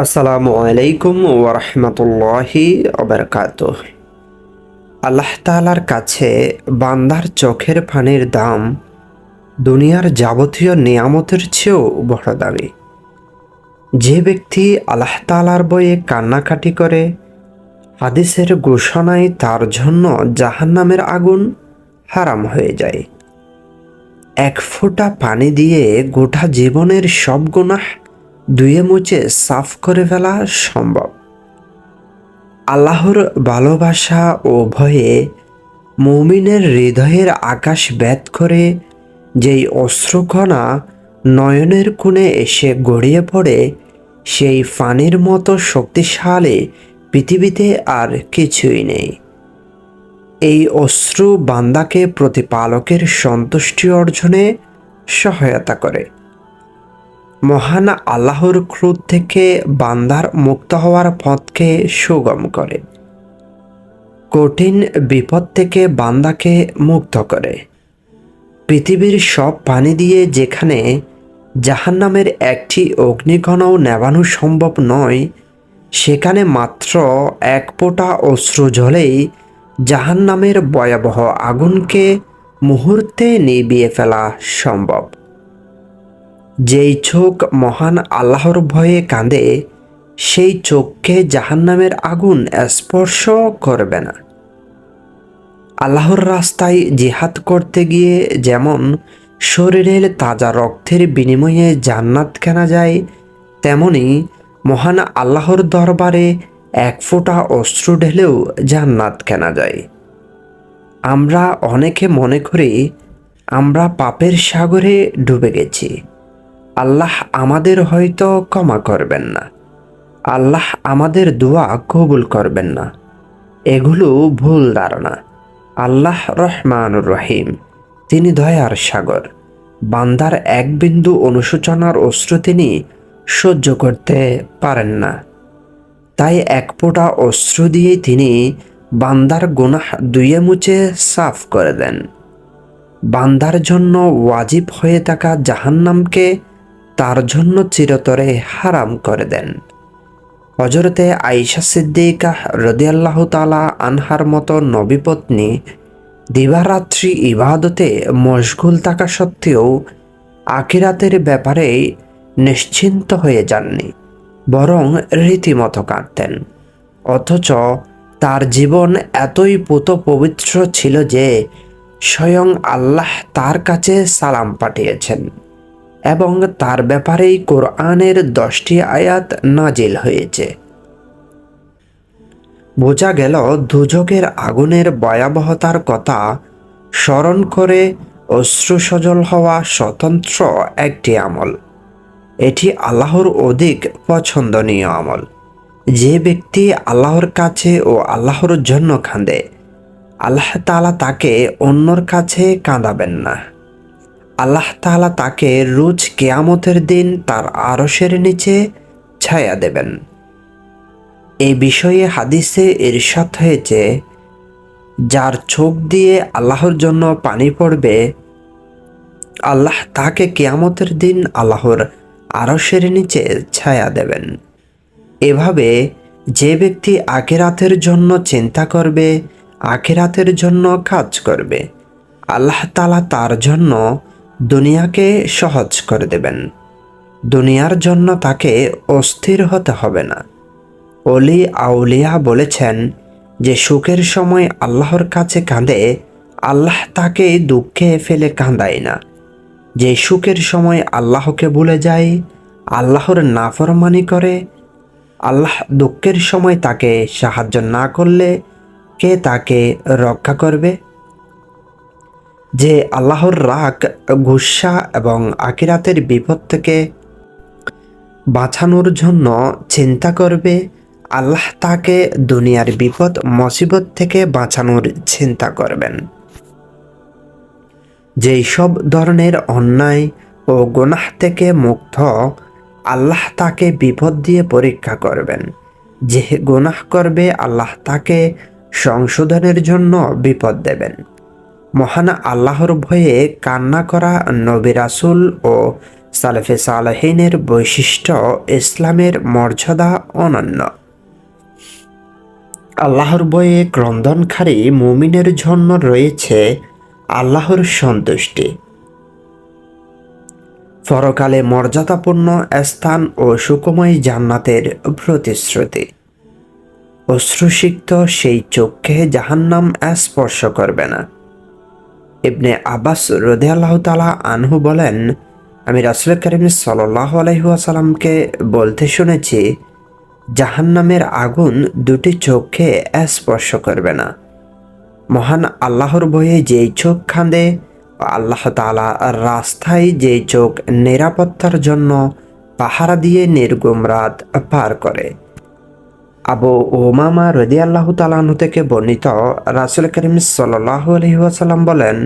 আসসালামু আলাইকুম ওরহমতুল্লাহি ওবরকাত আল্লাহ তালার কাছে বান্দার চোখের পানির দাম দুনিয়ার যাবতীয় নিয়ামতের চেয়েও বড় দামি। যে ব্যক্তি আল্লাহ তালার বইয়ে কান্নাকাটি করে, হাদিসের ঘোষণায় তার জন্য জাহান্নামের আগুন হারাম হয়ে যায়। এক ফোঁটা পানি দিয়ে গোটা জীবনের সব গুনাহ ধুয়ে মুছে সাফ করে ফেলা সম্ভব। আল্লাহর ভালোবাসা ও ভয়ে মৌমিনের হৃদয়ের আকাশ ব্যাত করে যেই অশ্রুকণা নয়নের কোণে এসে গড়িয়ে পড়ে, সেই ফানির মতো শক্তিশালী পৃথিবীতে আর কিছুই নেই। এই অশ্রু বান্দাকে প্রতিপালকের সন্তুষ্টি অর্জনে সহায়তা করে। মহান আল্লাহর ক্রোধ থেকে বান্দার মুক্ত হওয়ার পথকে সুগম করে। কঠিন বিপদ থেকে বান্দাকে মুক্ত করে। পৃথিবীর সব পানি দিয়ে যেখানে জাহান্নামের একটি অগ্নিকণাও নেবানো সম্ভব নয়, সেখানে মাত্র এক ফোঁটা অশ্রু জলেই জাহান্নামের ভয়াবহ আগুনকে মুহূর্তে নিবিয়ে ফেলা সম্ভব। যেই চোখ মহান আল্লাহর ভয়ে কাঁদে, সেই চোখকে জাহান্নামের আগুন স্পর্শ করবে না। আল্লাহর রাস্তায় জিহাদ করতে গিয়ে যেমন শরীরের তাজা রক্তের বিনিময়ে জান্নাত কেনা যায়, তেমনি মহান আল্লাহর দরবারে এক ফোঁটা অশ্রু ঢেলেও জান্নাত কেনা যায়। আমরা অনেকে মনে করি, আমরা পাপের সাগরে ডুবে গেছি। আল্লাহ আমাদের হয়তো ক্ষমা করবেন না। আল্লাহ আমাদের দোয়া কবুল করবেন না। এগুলো ভুল ধারণা। আল্লাহ রহমানুর রহিম, তিনি দয়ার সাগর। বান্দার এক বিন্দু অনুশোচনার অস্ত্র তিনি সহ্য করতে পারেন না। তাই এক ফোঁটা অস্ত্র দিয়ে তিনি বান্দার গুনাহ দুয়ে মুছে সাফ করে দেন। বান্দার জন্য ওয়াজিব হয়ে থাকা জাহান্নামকে তার জন্য চিরতরে হারাম করে দেন। হজরতে আইসা সিদ্দিকা রদিয়াল্লাহ তালা আনহার মতো নবীপত্নী দিবারাত্রি ইবাদতে মশগুল থাকা সত্ত্বেও আকিরাতের ব্যাপারে নিশ্চিন্ত হয়ে যাননি, বরং রীতিমতো কাঁদতেন। অথচ তার জীবন এতই পুত পবিত্র ছিল যে স্বয়ং আল্লাহ তার কাছে সালাম পাঠিয়েছেন। এবং তার ব্যাপারেই কোরআনের দশটি আয়াত নাজিল হয়েছে। বোঝা গেল দুজকের আগুনের ভয়াবহতার কথা স্মরণ করে অশ্রুসজল হওয়া স্বতন্ত্র একটি আমল। এটি আল্লাহর অধিক পছন্দনীয় আমল। যে ব্যক্তি আল্লাহর কাছে ও আল্লাহর জন্য কাঁদে, আল্লাহ তালা তাকে অন্যর কাছে কাঁদাবেন না। আল্লাহ তালা তাকে রোজ কেয়ামতের দিন তার আরসের নিচে ছায়া দেবেন। এ বিষয়ে হাদিসে ইরশাদ হয়েছে, যার চোখ দিয়ে আল্লাহর জন্য পানি পড়বে, আল্লাহ তাকে কেয়ামতের দিন আল্লাহর আরসের নিচে ছায়া দেবেন। এভাবে যে ব্যক্তি আখেরাতের জন্য চিন্তা করবে, আখেরাতের জন্য কাজ করবে, আল্লাহ তালা তার জন্য দুনিয়াকে সহজ করে দেবেন। দুনিয়ার জন্য তাকে অস্থির হতে হবে না। অলি আউলিয়া বলেছেন যে, সুখের সময় আল্লাহর কাছে কাঁদে, আল্লাহ তাকে দুঃখে ফেলে কাঁদায় না। যে সুখের সময় আল্লাহকে ভুলে যায়, আল্লাহর নাফরমানি করে, আল্লাহ দুঃখের সময় তাকে সাহায্য না করলে কে তাকে রক্ষা করবে? যে আল্লাহর রাগ, গুসা এবং আকিরাতের বিপদ থেকে বাঁচানোর জন্য চিন্তা করবে, আল্লাহ তাকে দুনিয়ার বিপদ, মুসিবত থেকে বাঁচানোর চিন্তা করবেন। যেই সব ধরনের অন্যায় ও গোনাহ থেকে মুক্ত, আল্লাহ তাকে বিপদ দিয়ে পরীক্ষা করবেন। যে গোনাহ করবে, আল্লাহ তাকে সংশোধনের জন্য বিপদ দেবেন। মহান আল্লাহর ভয়ে কান্না করা নবী রাসুল ও সালেফে সালেহিনের বৈশিষ্ট্য ইসলামের মর্যাদা অনন্য। আল্লাহর বয়ে ক্রন্দনকারী মুমিনের জন্য রয়েছে আল্লাহর সন্তুষ্টি। পরকালে মর্যাদাপূর্ণ স্থান ও সুকময় জান্নাতের প্রতিশ্রুতি। অশ্রুসিক্ত সেই চোখকে জাহান্নাম স্পর্শ করবে না। ইবনে আব্বাস রদে আল্লাহ তালা আনহু বলেন, আমি রাসুল করিম সাল্লাহ আলহিহাসাল্লামকে বলতে শুনেছি, জাহান্নামের আগুন দুটি চোখকে স্পর্শ করবে না। মহান আল্লাহর বয়ে যেই চোখ খাঁদে আল্লাহ তালা রাস্তায় যেই চোখ নিরাপত্তার জন্য পাহারা দিয়ে নির্গুম রাত পার করে। আবু ওমামা রদি আল্লাহ থেকে বর্ণিত রাসুল করিম সাল্লাহ আলহিহাসাল্লাম বলেন,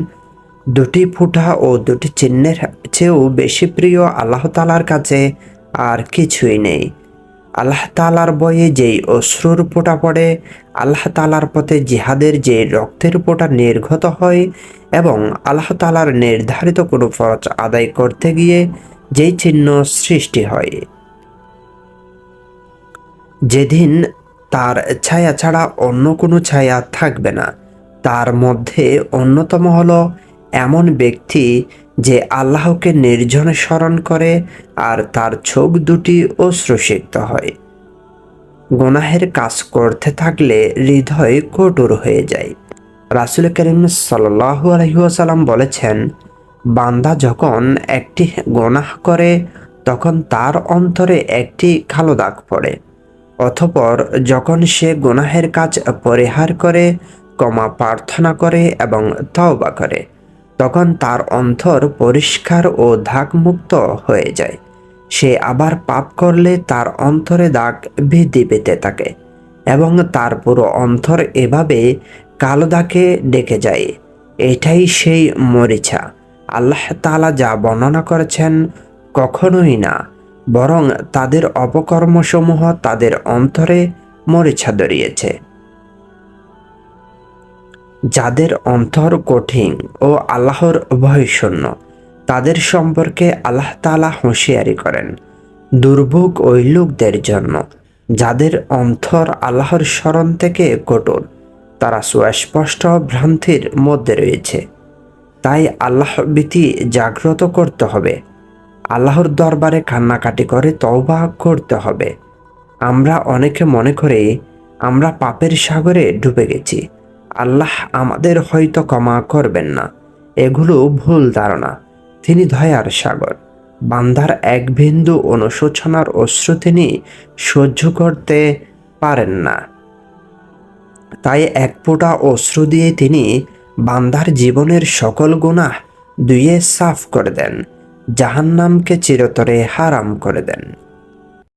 দুটি ফুটা ও দুটি চিহ্নের চেয়েও বেশি প্রিয় আল্লাহ তালার কাছে আর কিছুই নেই। আল্লাহ তালার বয়ে যেই অশ্রুর ফোঁটা পড়ে, আল্লাহ তালার পথে জিহাদের যে রক্তের ফোঁটা নির্গত হয় এবং আল্লাহ তালার নির্ধারিত কোনো ফরজ আদায় করতে গিয়ে যেই চিহ্ন সৃষ্টি হয়। যেদিন তার ছায়া ছাড়া অন্য কোনো ছায়া থাকবে না, তার মধ্যে অন্যতম হল এমন ব্যক্তি যে আল্লাহকে নির্জনে স্মরণ করে আর তার চোখ দুটি অশ্রুসিক্ত হয়। গোনাহের কাজ করতে থাকলে হৃদয় কটুর হয়ে যায়। রাসুল করিম সাল্লাহু আলহিহাসাল্লাম বলেছেন, বান্দা যখন একটি গোনাহ করে, তখন তার অন্তরে একটি কালো দাগ পড়ে। অথপর যখন সে গুনাহের কাজ পরিহার করে কমা প্রার্থনা করে এবং তওবা করে, তখন তার অন্তর পরিষ্কার ও দাগমুক্ত হয়ে যায়। সে আবার পাপ করলে তার অন্তরে দাগ বৃদ্ধি পেতে থাকে এবং তার পুরো অন্তর এভাবে কালো দাগে ডেকে যায়। এটাই সেই মরিচা। আল্লাহ তালা যা বর্ণনা করেছেন কখনোই না। বরং তাদের অপকর্মসমূহ তাদের অন্তরে মরিচা ধরিয়েছে। যাদের অন্তর কঠিন ও আল্লাহর ভয়শূন্য, তাদের সম্পর্কে আল্লাহ তালা হুঁশিয়ারি করেন। দুর্ভোগ ওই লোকদের জন্য, যাদের অন্তর আল্লাহর স্মরণ থেকে কঠোর, তারা সুস্পষ্ট ভ্রান্তির মধ্যে রয়েছে। তাই আল্লাহ ভীতি জাগ্রত করতে হবে। আল্লাহর দরবারে কান্নাকাটি করে তওবা করতে হবে। আমরা অনেকে মনে করে আমরা পাপের সাগরে ডুবে গেছি। আল্লাহ আমাদের হয়তো ক্ষমা করবেন না। এগুলো ভুল ধারণা। তিনি দয়ার সাগর। বান্দার এক বিন্দু অনুশোচনার অশ্রু তিনি সহ্য করতে পারেন না। তাই এক ফোঁটা অশ্রু দিয়ে তিনি বান্দার জীবনের সকল গুণাহ দুয়ে সাফ করে দেন। জাহান্নামকে চিরতরে হারাম করে দেন।